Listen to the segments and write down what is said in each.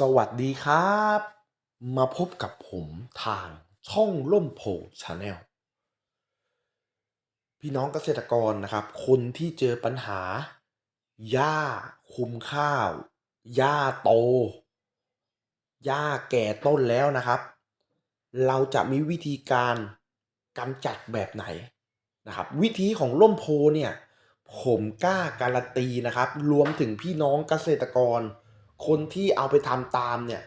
สวัสดีครับ มาพบกับผมทางช่องร่มโพชาแนลพี่น้องเกษตรกรนะครับ คนที่เจอปัญหาหญ้าคุมข้าวหญ้าโตหญ้าแก่ต้นแล้วนะครับ เราจะมีวิธีการกำจัดแบบไหนนะครับ วิธีของร่มโพเนี่ย ผมกล้าการันตีนะครับ รวมถึงพี่น้องเกษตรกร คนที่เอาไปทำตามเนี่ย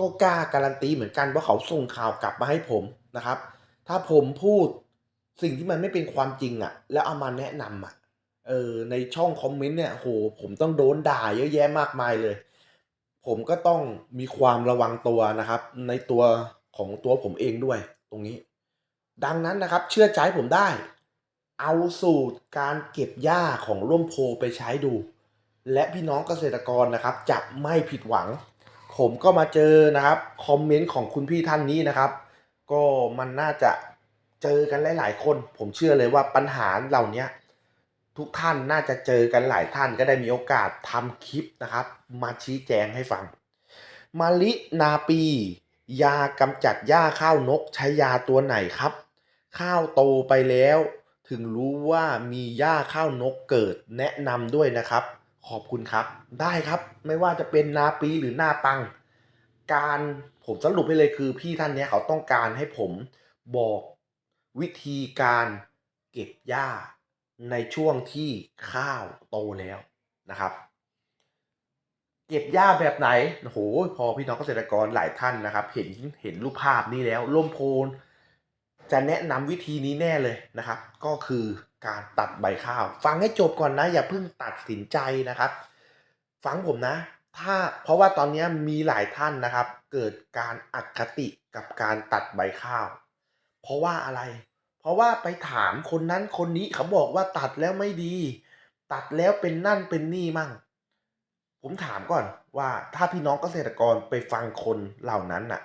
ก็กล้าการันตีเหมือนกันว่าเขาส่งข่าวกลับมาให้ผมนะครับ ถ้าผมพูดสิ่งที่มันไม่เป็นความจริงอะ่ะ แล้วเอามาแนะนำอะ่ะเออในช่องคอมเมนต์เนี่ยโหผมต้องโดนด่าเยอะแยะมากมายเลย ผมก็ต้องมีความระวังตัวนะครับ ในตัวของตัวผมเองด้วยตรงนี้ ดังนั้นนะครับ เชื่อใจผมได้ เอาสูตรการเก็บหญ้าของร่มโพไปใช้ดู และพี่น้องเกษตรกรนะครับจะไม่ผิดหวัง ผมก็มาเจอนะครับคอมเมนต์ของคุณพี่ท่านนี้นะครับ ก็มันน่าจะเจอกันหลาย ๆ คน ผมเชื่อเลยว่าปัญหาเหล่านี้ทุกท่านน่าจะเจอกันหลายท่านก็ได้มีโอกาสทำคลิปนะครับ มาชี้แจงให้ฟังมาลินาปี ยากำจัดหญ้าข้าวนกใช้ยาตัวไหนครับ ข้าวโตไปแล้ว ถึงรู้ว่ามีหญ้าข้าวนกเกิดแนะนำด้วยนะครับ ขอบคุณครับ ได้ครับไม่ว่าจะเป็นนาปีหรือนาปัง การผมสรุปให้เลยคือพี่ท่านเนี้ยเขาต้องการให้ผมบอกวิธีการเก็บหญ้าในช่วงที่ข้าวโตแล้วนะครับ เก็บหญ้าแบบไหนโอ้โหพอพี่น้องเกษตรกรหลายท่านนะครับ เห็นเห็นรูปภาพนี้แล้วร่มโพนจะแนะนำวิธีนี้แน่เลยนะครับ ก็คือ การตัดใบข้าว ฟังให้จบก่อนนะอย่าเพิ่งตัดสินใจนะครับ ฟังผมนะ ถ้าเพราะว่าตอนนี้มีหลายท่านนะครับ เกิดการอคติกับการตัดใบข้าว เพราะว่าอะไร เพราะว่าไปถามคนนั้นคนนี้เขาบอกว่าตัดแล้วไม่ดี ตัดแล้วเป็นนั่นเป็นนี่มั่ง ผมถามก่อนว่าถ้าพี่น้องเกษตรกรไปฟังคนเหล่านั้นน่ะ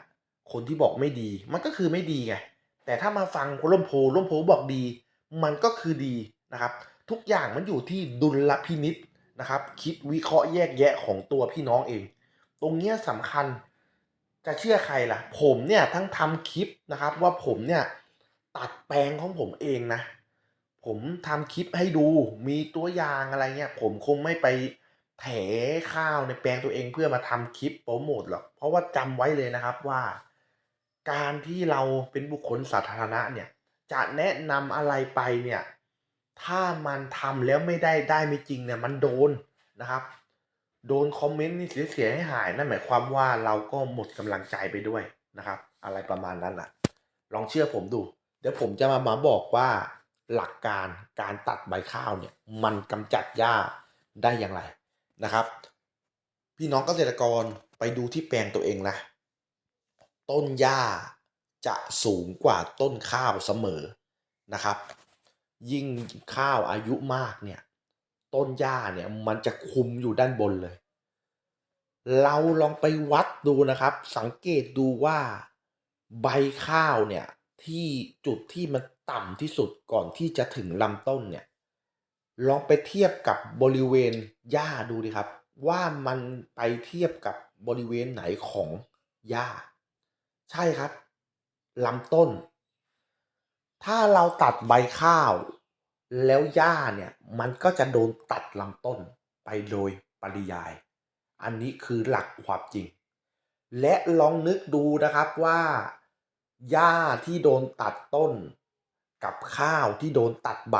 คนที่บอกไม่ดีมันก็คือไม่ดีไงแต่ถ้ามาฟังร่มโพร่มโพบอกดี มันก็คือดีนะครับ ทุกอย่างมันอยู่ที่ดุลพินิษนะครับ คิดวิเคราะห์แยกแยะของตัวพี่น้องเอง ตรงเนี้ยสำคัญจะเชื่อใครล่ะ ผมเนี่ยทั้งทำคลิปนะครับ ว่าผมเนี่ยตัดแปลงของผมเองนะ ผมทำคลิปให้ดูมีตัวอย่างอะไรเงี้ยผมคงไม่ไปแถข้าวในแปลงตัวเองเพื่อมาทำคลิปโปรโมทหรอกเพราะว่าจำไว้เลยนะครับว่า การที่เราเป็นบุคคลสาธารณะเนี่ย จะแนะนำอะไรไปเนี่ย ถ้ามันทำแล้วไม่ได้ได้ไม่จริงเนี่ย มันโดนนะครับ โดนคอมเมนต์นี่เสียให้หายนั่นหมายความว่าเราก็หมดกำลังใจไปด้วยนะครับ อะไรประมาณนั้นอะลองเชื่อผมดู เดี๋ยวผมจะมามาบอกว่าหลักการการตัดใบข้าวเนี่ย มันกำจัดหญ้าได้อย่างไรนะครับ พี่น้องเกษตรกรไปดูที่แปลงตัวเองนะ ต้นหญ้า จะสูงกว่าต้นข้าวเสมอนะครับ ยิ่งข้าวอายุมากเนี่ยต้นหญ้าเนี่ยมันจะคุมอยู่ด้านบนเลย เราลองไปวัดดูนะครับ สังเกตดูว่าใบข้าวเนี่ยที่จุดที่มันต่ำที่สุดก่อนที่จะถึงลำต้นเนี่ยลองไปเทียบกับบริเวณหญ้าดูดิครับ ว่ามันไปเทียบกับบริเวณไหนของหญ้า ใช่ครับ ลำต้น ถ้าเราตัดใบข้าว แล้วหญ้าเนี่ยมันก็จะโดนตัดลำต้นไปโดยปริยาย อันนี้คือหลักความจริง และลองนึกดูนะครับว่าหญ้าที่โดนตัดต้น กับข้าวที่โดนตัดใบ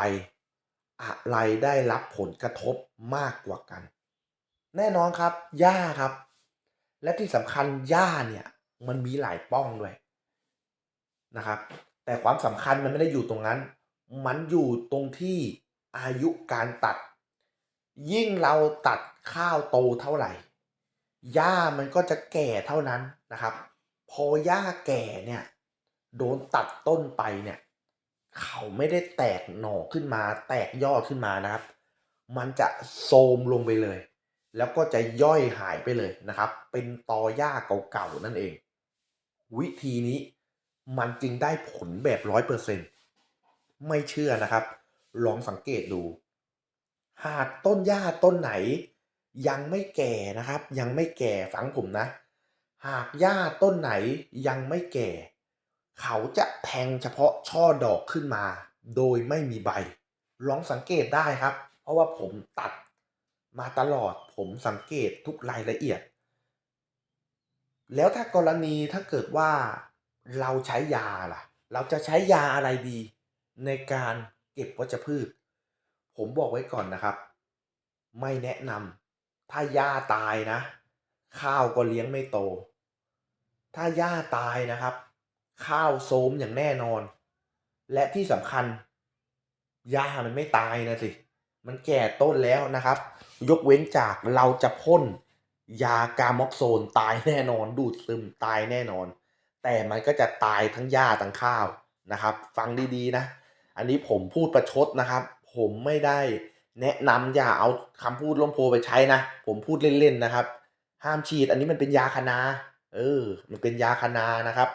อะไรได้รับผลกระทบมากกว่ากัน แน่นอนครับหญ้าครับ และที่สำคัญหญ้าเนี่ยมันมีหลายป้องด้วย นะครับ แต่ความสำคัญมันไม่ได้อยู่ตรงนั้น มันอยู่ตรงที่อายุการตัด ยิ่งเราตัดข้าวโตเท่าไหร่หญ้ามันก็จะแก่เท่านั้นนะครับ พอหญ้าแก่เนี่ยโดนตัดต้นไปเนี่ยเขาไม่ได้แตกหน่อขึ้นมา แตกยอดขึ้นมานะครับ มันจะโทมลงไปเลย แล้วก็จะย่อยหายไปเลยนะครับ เป็นตอหญ้าเก่าๆนั่นเอง วิธีนี้ มันจึงได้ผลแบบร้อยเปอร์เซ็นไม่เชื่อนะครับ ลองสังเกตดู หากต้นหญ้าต้นไหน ยังไม่แก่นะครับ ยังไม่แก่ฟังผมนะ หากหญ้าต้นไหนยังไม่แก่ เขาจะแทงเฉพาะช่อดอกขึ้นมา โดยไม่มีใบ ลองสังเกตได้ครับ เพราะว่าผมตัดมาตลอดผมสังเกตทุกรายละเอียด แล้วถ้ากรณีถ้าเกิดว่า เราใช้ยาล่ะ เราจะใช้ยาอะไรดีในการเก็บวัชพืช ผมบอกไว้ก่อนนะครับ ไม่แนะนำถ้าหญ้าตายนะ ข้าวก็เลี้ยงไม่โต ถ้าหญ้าตายนะครับ ข้าวโทมอย่างแน่นอน และที่สำคัญหญ้ามันไม่ตายนะสิมันแก่ต้นแล้วนะครับ ยกเว้นจากเราจะพ่นยากามอกโซนตายแน่นอน ดูดซึมตายแน่นอน แต่มันก็จะตายทั้งหญ้าทั้งข้าวนะครับ ฟังดีๆนะ อันนี้ผมพูดประชดนะครับ ผมไม่ได้แนะนำอย่าเอาคำพูดล้มโพไปใช้นะ ผมพูดเล่นๆนะครับ ห้ามฉีดอันนี้มันเป็นยาคนาเออ มันเป็นยาคนานะครับ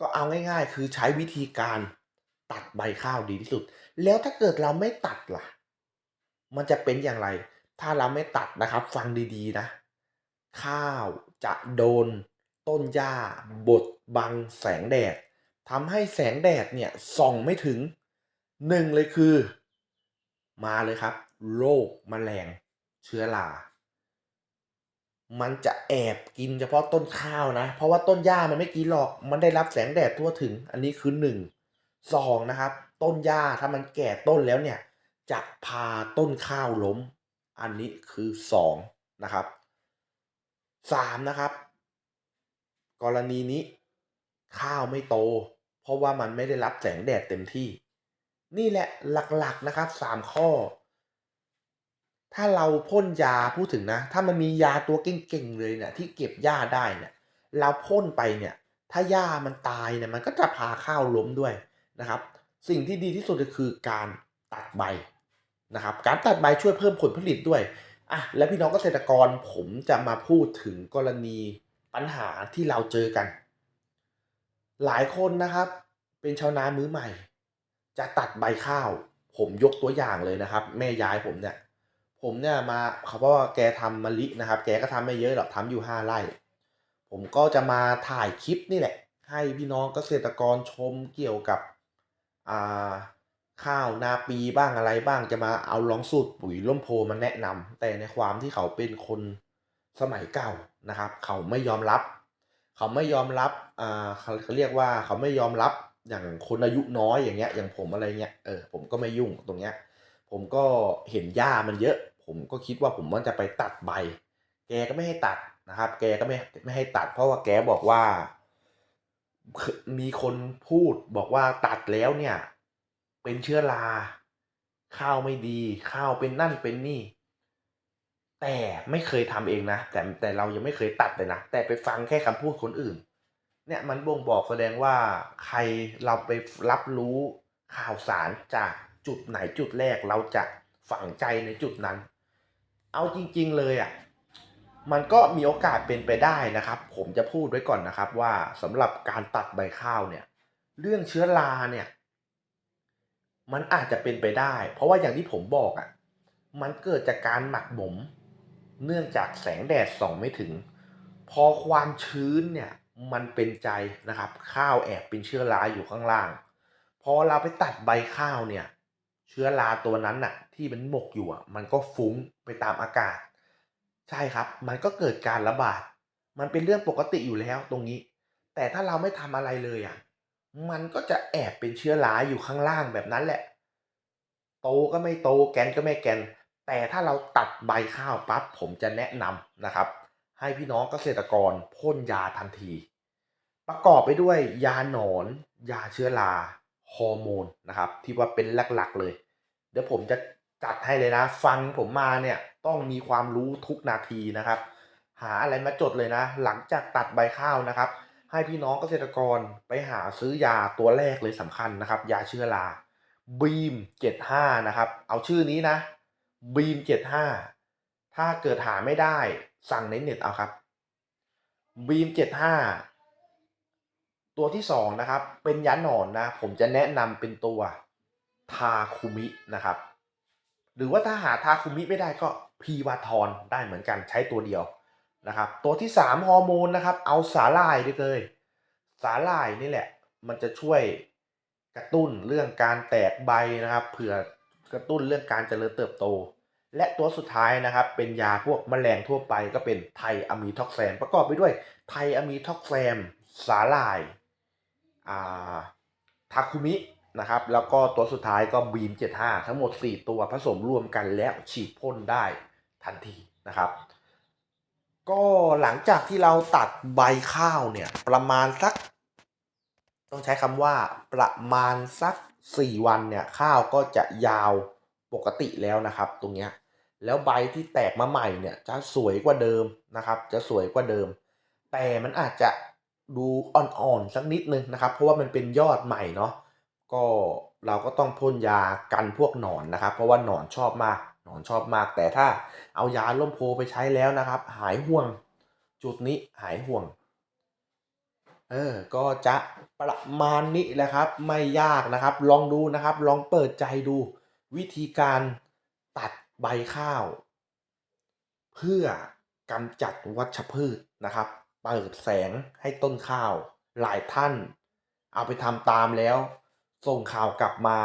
ก็เอาง่าย ๆ คือใช้วิธีการตัดใบข้าวดีที่สุด แล้วถ้าเกิดเราไม่ตัดล่ะ มันจะเป็นอย่างไร ถ้าเราไม่ตัดนะครับ ฟังดีๆนะ ข้าวจะโดน ต้นหญ้าบดบังแสงแดดทำให้แสงแดดเนี่ยส่องไม่ถึงหนึ่งเลยคือ มาเลยครับโรคแมลงเชื้อรา มันจะแอบกินเฉพาะต้นข้าวนะ เพราะว่าต้นหญ้ามันไม่กินหรอก มันได้รับแสงแดดทั่วถึง อันนี้คือหนึ่งสองนะครับ ต้นหญ้าถ้ามันแก่ต้นแล้วเนี่ยจะพาต้นข้าวล้ม อันนี้คือสองนะครับสามนะครับ กรณีนี้ ข้าวไม่โต เพราะว่ามันไม่ได้รับแสงแดดเต็มที่ นี่แหละหลักๆนะครับสามข้อ ถ้าเราพ่นยาพูดถึงนะ ถ้ามันมียาตัวเก่งๆเลยเนี่ยที่เก็บหญ้าได้เนี่ยเราพ่นไปเนี่ย ถ้าหญ้ามันตายเนี่ยมันก็จะพาข้าวล้มด้วยนะครับ สิ่งที่ดีที่สุดก็คือการตัดใบนะครับ การตัดใบช่วยเพิ่มผลผลิตด้วยอะและพี่น้องเกษตรกรผมจะมาพูดถึงกรณี ปัญหาที่เราเจอกัน หลายคนนะครับ เป็นชาวนามือใหม่ จะตัดใบข้าว ผมยกตัวอย่างเลยนะครับ แม่ยายผมเนี่ย ผมเนี่ยมาเขาบอกว่าแกทำมะลินะครับ แกก็ทำไม่เยอะหรอกทำอยู่ห้าไร่ผมก็จะมาถ่ายคลิปนี่แหละ ให้พี่น้องเกษตรกรชมเกี่ยวกับอ่าข้าวนาปีบ้างอะไรบ้างจะมาเอาลองสูตรปุ๋ยล่มโพมาแนะนำแต่ในความที่เขาเป็นคนสมัยเก่า นะครับเขาไม่ยอมรับ เขาไม่ยอมรับอ่าเขาเขาเรียกว่าเขาไม่ยอมรับอย่างคนอายุน้อยอย่างเงี้ยอย่างผมอะไรเงี้ยเออผมก็ไม่ยุ่งตรงเนี้ยผมก็เห็นหญ้ามันเยอะ ผมก็คิดว่าผมว่าจะไปตัดใบ แกก็ไม่ให้ตัดนะครับ แกก็ไม่ไม่ให้ตัด เพราะว่าแกบอกว่า มีคนพูดบอกว่าตัดแล้วเนี่ย เป็นเชื้อรา ข้าวไม่ดี ข้าวเป็นนั่นเป็นนี่ แต่ไม่เคยทำเองนะ แต่แต่เรายังไม่เคยตัดเลยนะ แต่ไปฟังแค่คำพูดคนอื่น เนี่ยมันบ่งบอกแสดงว่าใครเราไปรับรู้ข่าวสารจากจุดไหนจุดแรกเราจะฝังใจในจุดนั้น เอาจริง ๆเลยอะ่ะมันก็มีโอกาสเป็นไปได้นะครับ ผมจะพูดไว้ก่อนนะครับว่าสำหรับการตัดใบข้าวเนี่ย เรื่องเชื้อราเนี่ย มันอาจจะเป็นไปได้ เพราะว่าอย่างที่ผมบอกอะ่ะมันเกิดจากการหมักหมม เนื่องจากแสงแดดส่องไม่ถึง พอความชื้นเนี่ยมันเป็นใจนะครับ ข้าวแอบเป็นเชื้อราอยู่ข้างล่าง พอเราไปตัดใบข้าวเนี่ย เชื้อราตัวนั้นน่ะ ที่มันหมกอยู่มันก็ฟุ้งไปตามอากาศ ใช่ครับ มันก็เกิดการระบาด มันเป็นเรื่องปกติอยู่แล้วตรงนี้ แต่ถ้าเราไม่ทำอะไรเลยอะมันก็จะแอบเป็นเชื้อราอยู่ข้างล่างแบบนั้นแหละ โตก็ไม่โตแกนก็ไม่แกน แต่ถ้าเราตัดใบข้าวปั๊บผมจะแนะนำนะครับ ให้พี่น้องเกษตรกรพ่นยาทันที ประกอบไปด้วยยาหนอน ยาเชื้อราฮอร์โมนนะครับ ที่ว่าเป็นหลักๆเลย เดี๋ยวผมจะจัดให้เลยนะ ฟังผมมาเนี่ยต้องมีความรู้ทุกนาทีนะครับ หาอะไรมาจดเลยนะ หลังจากตัดใบข้าวนะครับ ให้พี่น้องเกษตรกรไปหาซื้อยาตัวแรกเลยสำคัญนะครับ ยาเชื้อราบีม 75 นะครับ เอาชื่อนี้นะ บีม75ถ้าเกิดหาไม่ได้สั่งในเน็ตเอาครับบีม75ตัวที่สองนะครับ เป็นยาหนอนนะ ผมจะแนะนำเป็นตัวทาคุมินะครับ หรือว่าถ้าหาทาคุมิไม่ได้ก็พีวาทอนได้เหมือนกันใช้ตัวเดียวนะครับ ตัวที่3ฮอร์โมนนะครับ เอาสาหร่ายไปเลยสาหร่ายนี่แหละ มันจะช่วยกระตุ้นเรื่องการแตกใบนะครับ เผื่อ กระตุ้นเรื่องการเจริญเติบโต และตัวสุดท้ายนะครับ เป็นยาพวกแมลงทั่วไปก็เป็นไทอะมีท็อกแซม ประกอบไปด้วยไทอะมีท็อกแซม สาหร่ายาทาคุมินะครับ แล้วก็ตัวสุดท้ายก็บีม 75 ทั้งหมด 4 ตัวผสมรวมกันแล้วฉีดพ่นได้ทันทีนะครับ ก็หลังจากที่เราตัดใบข้าวเนี่ย ประมาณสัก ต้องใช้คำว่าประมาณสัก 4 วันเนี่ยข้าวก็จะยาวปกติแล้วนะครับ ตรงเนี้ยแล้วใบที่แตกมาใหม่เนี่ยจะสวยกว่าเดิมนะครับ จะสวยกว่าเดิม แต่มันอาจจะดูอ่อนๆสักนิดนึงนะครับ เพราะว่ามันเป็นยอดใหม่เนาะก็เราก็ต้องพ่นยากันพวกหนอนนะครับ เพราะว่าหนอนชอบมากหนอนชอบมาก แต่ถ้าเอายาร่มโพไปใช้แล้วนะครับ หายห่วง จุดนี้หายห่วง เออ ก็จะประมาณนี้แหละครับ ไม่ยากนะครับ ลองดูนะครับ ลองเปิดใจดู วิธีการตัดใบข้าว เพื่อกำจัดวัชพืชนะครับ เปิดแสงให้ต้นข้าว หลายท่าน เอาไปทำตามแล้ว ส่งข่าวกลับมา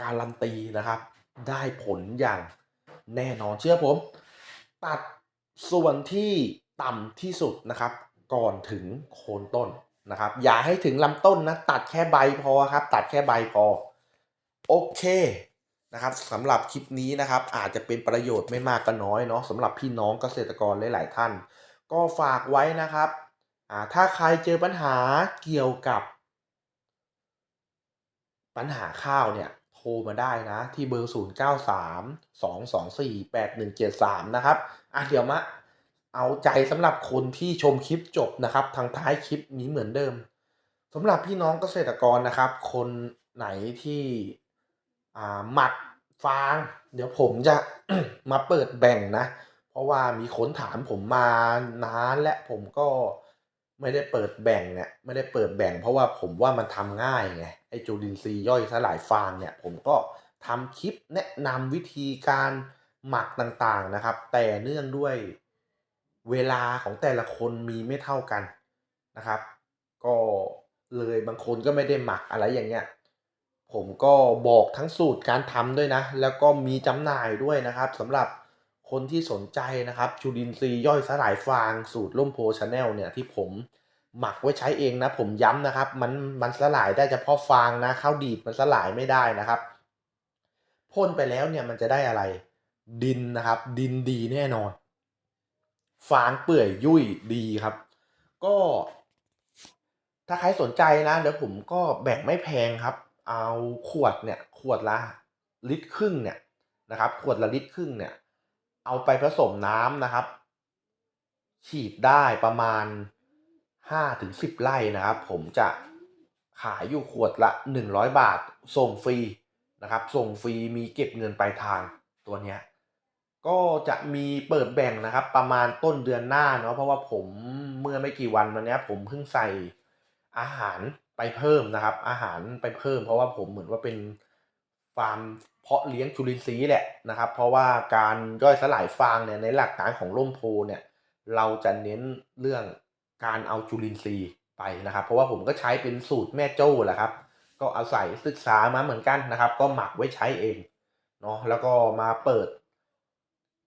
การันตีนะครับ ได้ผลอย่างแน่นอนเชื่อผม ตัดส่วนที่ต่ำที่สุดนะครับ ก่อนถึงโคนต้น นะครับ อย่าให้ถึงลำต้นนะตัดแค่ใบพอครับ ตัดแค่ใบพอ โอเคนะครับสำหรับคลิปนี้นะครับ อาจจะเป็นประโยชน์ไม่มากก็น้อยเนาะสำหรับพี่น้องเกษตรกรหลาย ๆ ท่าน ก็ฝากไว้นะครับอ่าถ้าใครเจอปัญหาเกี่ยวกับ ปัญหาข้าวเนี่ยโทรมาได้นะ ที่เบอร์ 0 9 3 2 2 4 8 1 7 3 นะครับอะเดี๋ยวมา เอาใจสำหรับคนที่ชมคลิปจบนะครับทางท้ายคลิปนี้เหมือนเดิมสำหรับพี่น้องเกษตรกรนะครับ คนไหนที่หมักฟาง เดี๋ยวผมจะมาเปิดแบ่งนะ เพราะว่ามีคนถามผมมานานและผมก็ไม่ได้เปิดแบ่งเนี่ยไม่ได้เปิดแบ่ง เพราะว่าผมว่ามันทำง่ายไงไอ้จุลินทรีย์ย่อยสลายฟางเนี่ย ผมก็ทำคลิปแนะนำวิธีการหมักต่างๆนะครับ แต่เนื่องด้วย เวลาของแต่ละคนมีไม่เท่ากันนะครับ ก็เลยบางคนก็ไม่ได้หมักอะไรอย่างเงี้ยผมก็บอกทั้งสูตรการทำด้วยนะ แล้วก็มีจำหน่ายด้วยนะครับสำหรับคนที่สนใจนะครับจุลินทรีย์ย่อยสลายฟางสูตรล่มโพชาแนลเนี่ยที่ผมหมักไว้ใช้เองนะผมย้ำนะครับมันมันสลายได้เฉพาะฟางนะข้าวดีดมันสลายไม่ได้นะครับพ่นไปแล้วเนี่ยมันจะได้อะไร ดินนะครับ ดินดีแน่นอน ฟางเปื่อยยุ่ยดีครับ ก็ ถ้าใครสนใจนะเดี๋ยวผมก็แบ่งไม่แพงครับ เอาขวดเนี่ยขวดละลิตรครึ่งเนี่ยนะครับ ขวดละลิตรครึ่งเนี่ย เอาไปผสมน้ำนะครับ ฉีดได้ประมาณห้าถึงสิบไร่นะครับ ผมจะขายอยู่ขวดละหนึ่งร้อยบาทส่งฟรีนะครับ ส่งฟรีมีเก็บเงินปลายทางตัวเนี้ย ก็จะมีเปิดแบ่งนะครับ ประมาณต้นเดือนหน้าเนาะเพราะว่าผมเมื่อไม่กี่วันมาเนี้ยผมเพิ่งใส่อาหารไปเพิ่มนะครับ อาหารไปเพิ่ม เพราะว่าผมเหมือนว่าเป็นฟาร์มเพาะเลี้ยงจุลินทรีย์แหละนะครับ เพราะว่าการย่อยสลายฟางเนี่ยในหลักการของร่มโพเนี่ยเราจะเน้นเรื่องการเอาจุลินทรีย์ไปนะครับ เพราะว่าผมก็ใช้เป็นสูตรแม่โจ้แหละครับ ก็อาศัยศึกษามาเหมือนกันนะครับ ก็หมักไว้ใช้เองเนาะแล้วก็มาเปิด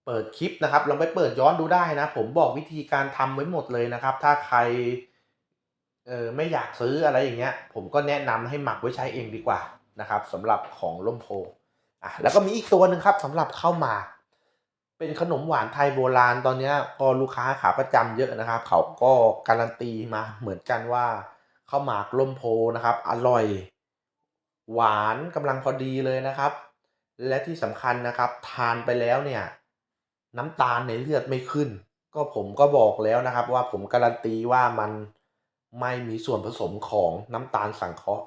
เปิดคลิปนะครับลองไปเปิดย้อนดูได้นะ ผมบอกวิธีการทำไว้หมดเลยนะครับ ถ้าใครเออไม่อยากซื้ออะไรอย่างเงี้ย ผมก็แนะนำให้หมักไว้ใช้เองดีกว่านะครับสำหรับของล่มโพอะแล้วก็มีอีกตัวหนึ่งครับสำหรับข้าวหมากเป็นขนมหวานไทยโบราณตอนเนี้ยก็ลูกค้าขาประจำเยอะนะครับ เขาก็การันตีมาเหมือนกันว่าข้าวหมากล่มโพนะครับ อร่อย หวานกำลังพอดีเลยนะครับ และที่สำคัญนะครับ ทานไปแล้วเนี่ย น้ำตาลในเลือดไม่ขึ้น ก็ผมก็บอกแล้วนะครับ ว่าผมการันตีว่ามันไม่มีส่วนผสมของน้ำตาลสังเคราะห์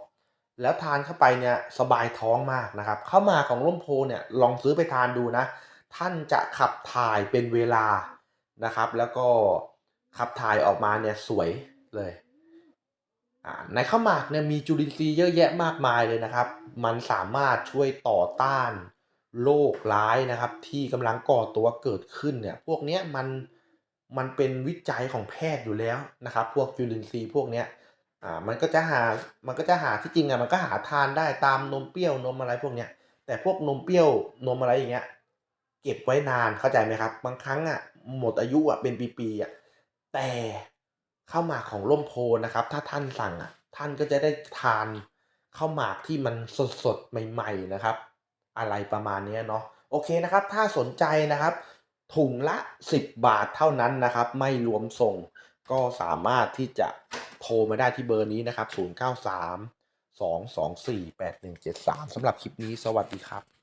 แล้วทานเข้าไปเนี่ยสบายท้องมากนะครับ เข้ามาของร่มโพเนี่ยลองซื้อไปทานดูนะ ท่านจะขับถ่ายเป็นเวลานะครับ แล้วก็ขับถ่ายออกมาเนี่ยสวยเลยอ่าในข้าวหมากเนี่ยมีจุลินทรีย์เยอะแยะมากมายเลยนะครับ มันสามารถช่วยต่อต้าน โรคร้ายนะครับที่กำลังก่อตัวเกิดขึ้นเนี่ยพวกเนี้ยมันมันเป็นวิจัยของแพทย์อยู่แล้วนะครับ พวกจุลินทรีย์พวกเนี้ยอ่ามันก็จะหามันก็จะหาที่จริงอะมันก็หาทานได้ตามนมเปรี้ยวนมอะไรพวกเนี้ยแต่พวกนมเปรี้ยวนมอะไรอย่างเงี้ยเก็บไว้นานเข้าใจไหมครับ บางครั้งอะหมดอายุอะเป็นปีๆอะแต่ข้าวหมากของร่มโพนะครับ ถ้าท่านสั่งอะท่านก็จะได้ทานข้าวหมากที่มันสดๆใหม่ ๆนะครับ อะไรประมาณนี้เนาะโอเคนะครับ ถ้าสนใจนะครับถุงละ 10 บาทเท่านั้นนะครับ ไม่รวมส่งก็สามารถที่จะโทรมาได้ที่เบอร์นี้นะครับ 093 224 8173สำหรับคลิปนี้สวัสดีครับ